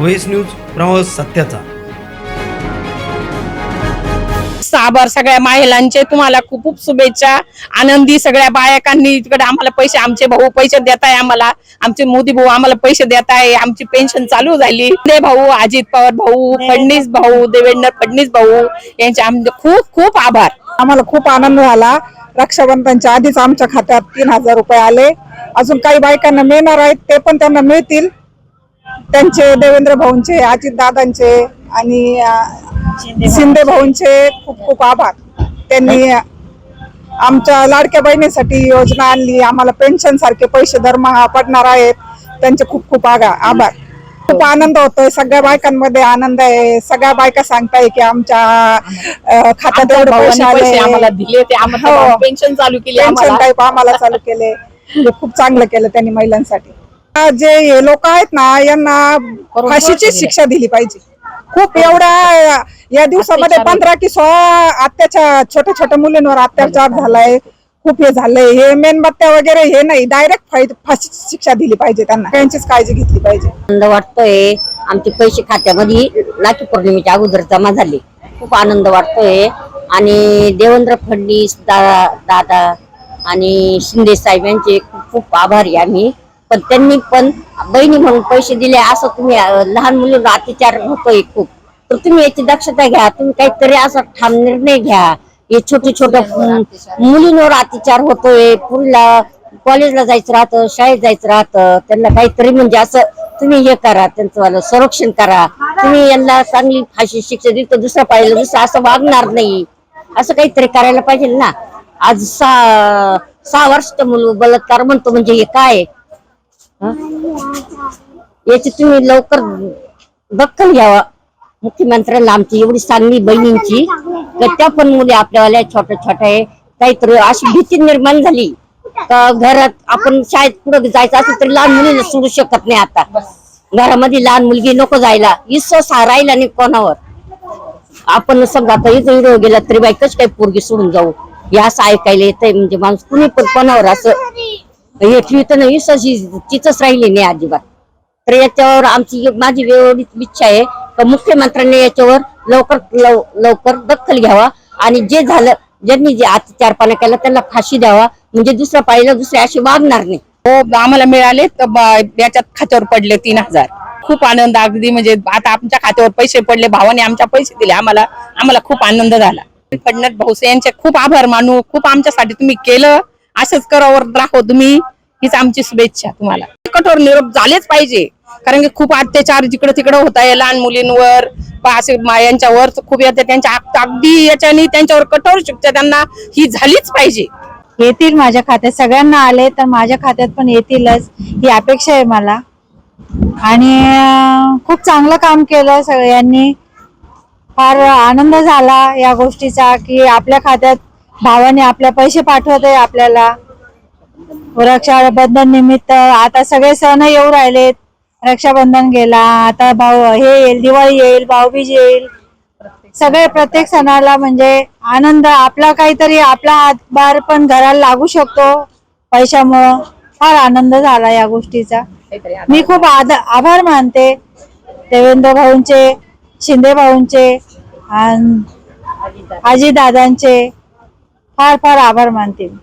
Voice news प्रवास सत्याचा. आभार सगळ्या महिलांचे तुम्हाला खूप खूप शुभेच्छा. आनंदी सगळ्या बायकांनी तिकडे आम्हाला पैसे आमचे भाऊ पैसे देत आहे आम्हाला. आमचे मोदी भाऊ आम्हाला पैसे देत आहे. आमची पेन्शन चालू झाली. ते भाऊ अजित पवार भाऊ फडणीस भाऊ देवेंद्र फडणीस भाऊ यांचे आमचे खूप खूप आभार. आम्हाला खूप आनंद झाला. रक्षाबंधनच्या आधीच आमच्या खात्यात तीन हजार रुपये आले. अजून काही बायकांना मिळणार आहेत ते पण त्यांना मिळतील. त्यांचे देवेंद्र भाऊंचे अजित दादांचे आणि शिंदे भाऊंचे. खूप खूप आभार. त्यांनी आमच्या लाडक्या बहिणीसाठी योजना आणली. आम्हाला पेन्शन सारखे पैसे दरमहा पडणार आहेत. त्यांचे खूप खूप आगा आभार. खूप आनंद होतोय. सगळ्या बायकांमध्ये आनंद आहे. सगळ्या बायका सांगताय की आमच्या खात्यात एवढे पैसे पैसे आम्हाला आले दिले ते आम्हाला हो. पेन्शन चालू केली पेन्शन टाईप आम्हाला चालू केले. खूप चांगलं केलं त्यांनी महिलांसाठी. जे लोक आहेत ना यांना फाशीची शिक्षा दिली पाहिजे. खूप एवढ्या या दिवसामध्ये पंधरा की सोळा अत्याचार छोट्या छोट्या मुलींवर अत्याचार झालाय खूप हे झालंय. हे मेणबत्त्या वगैरे हे नाही डायरेक्ट फाशीची शिक्षा दिली पाहिजे त्यांना. त्यांचीच काळजी घेतली पाहिजे. आनंद वाटतोय. आमचे पैसे खात्यामध्ये राखी पौर्णिमेच्या अगोदर जमा झाले. खूप आनंद वाटतोय. आणि देवेंद्र फडणवीस दादा दादा आणि शिंदे साहेब यांचे खूप खूप आभारी आम्ही. पण त्यांनी पण बहिणी म्हणून पैसे दिले असं तुम्ही लहान मुलींवर अत्याचार होतोय खूप. तर तुम्ही याची दक्षता घ्या तुम्ही काहीतरी असा ठाम निर्णय घ्या. हे छोटे छोट्या मुलींवर अत्याचार होतोय पुरीला कॉलेजला जायचं राहतं शाळेत जायचं राहतं त्यांना काहीतरी म्हणजे असं तुम्ही हे करा त्यांचं वालं संरक्षण करा. तुम्ही यांना चांगली फाशी शिक्षा दिली तर दुसरा पाहिलं दुसरं असं वागणार नाही. असं काहीतरी करायला पाहिजे ना. आज सहा सहा वर्षाचं मुलं बलात्कार म्हणतो म्हणजे हे काय? याची तुम्ही लवकर दखल घ्यावा. मुख्यमंत्र्यांना आमची एवढी चांगली बहिणींची तर त्या पण मुली आपल्यावाल्या छोट्या छोट्या आहे. काहीतरी अशी भीती निर्माण झाली. का घरात आपण शाळेत पुढे जायचं असेल तरी लहान मुलीला सोडू शकत नाही आता. घरामध्ये लहान मुलगी नको जायला. विश्वास हा राहिला नाही कोणावर. आपण समजा आता इथं हिरो गेला तरी बाई कशी काही पोरगी सोडून जाऊ? हे असं ऐकायला येतंय. म्हणजे माणूस कुणी पण कोणावर असं हे तर ना विश्वास तिथंच राहिली नाही अजिबात. तर याच्यावर आमची माझी एवढीच इच्छा आहे का मुख्यमंत्र्यांनी याच्यावर लवकर लव- लवकर दखल घ्यावा आणि जे झालं ज्यांनी जे अत्याचारपणा केला त्यांना फाशी द्यावा म्हणजे दुसऱ्या पाळीला दुसऱ्या अशी वागणार नाही. हो आम्हाला मिळाले तर याच्यात खात्यावर पडले तीन हजार. खूप आनंद अगदी म्हणजे आता आमच्या खात्यावर पैसे पडले भावाने आमच्या पैसे दिले आम्हाला आम्हाला खूप आनंद झाला. फडणवीस भाऊसे यांचे खूप आभार मानू खूप आमच्यासाठी तुम्ही केलं. असंच करावर राहो तुम्ही. हीच आमची शुभेच्छा तुम्हाला. कठोर निरोप झालेच पाहिजे. कारण की खूप अत्याचार जिकडे तिकडे होत आहे लहान मुलींवर. असे यांच्यावर खूप येते त्यांच्या अगदी याच्याने त्यांच्यावर कठोर शिक्षा त्यांना ही झालीच पाहिजे. येतील माझ्या खात्यात. सगळ्यांना आले तर माझ्या खात्यात पण येतीलच. ही अपेक्षा आहे मला. आणि खूप चांगलं काम केलं सगळ्यांनी. फार आनंद झाला या गोष्टीचा की आपल्या खात्यात भावाने आपल्या पैसे पाठवत आहे आपल्याला. रक्षाबंधन निमित्त आता सगळे सण येऊ राहिलेत. रक्षाबंधन गेला आता भाऊ हे येईल दिवाळी येईल भाऊबीज येईल. सगळे प्रत्येक सणाला म्हणजे आनंद आपला काहीतरी आपला हातभार पण घराला लागू शकतो. पैशामुळं फार आनंद झाला या गोष्टीचा. मी खूप आभार मानते देवेंद्र भाऊंचे शिंदे भाऊंचे आणि दादांचे. फार फार आभार मानते